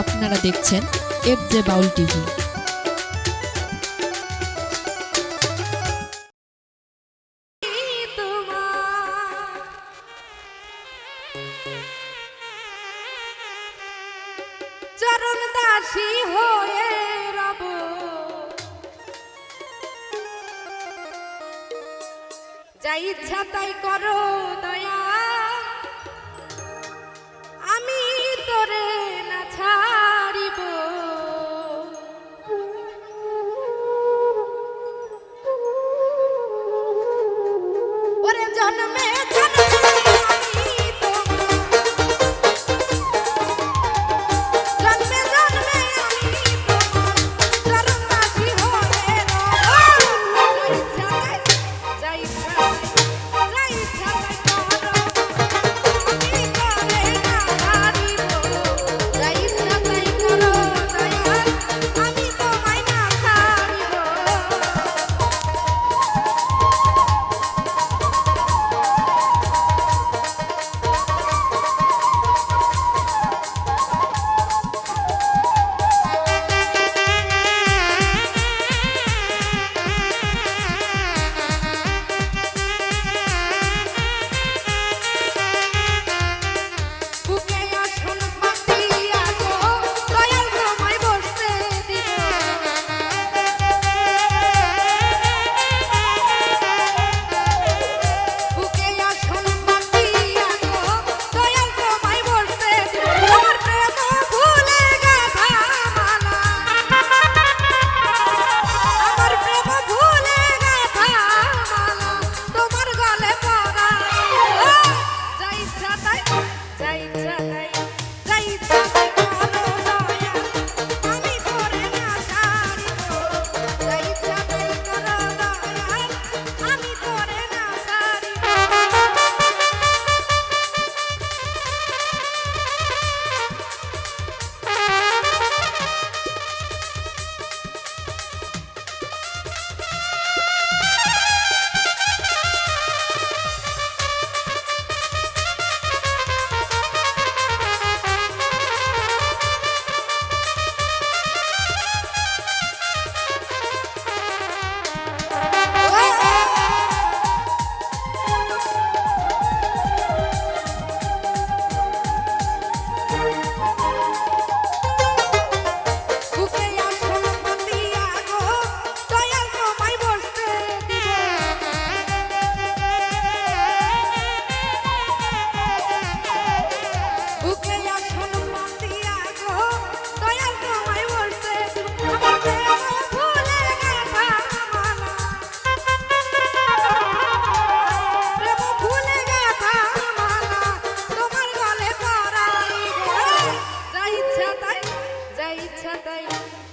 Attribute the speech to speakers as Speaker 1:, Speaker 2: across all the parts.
Speaker 1: আপনারা দেখছেন F J Baul TV.
Speaker 2: চরণ যা ইচ্ছা তাই করো দয়া ইচ্ছা তাই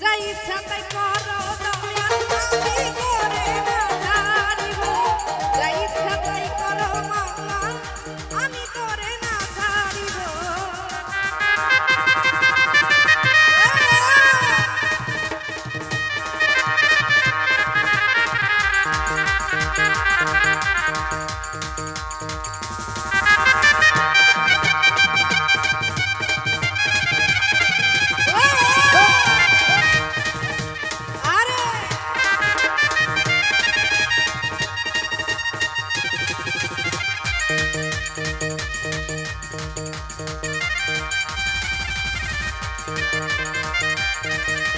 Speaker 2: যা ইচ্ছা তাই করো। Thank you.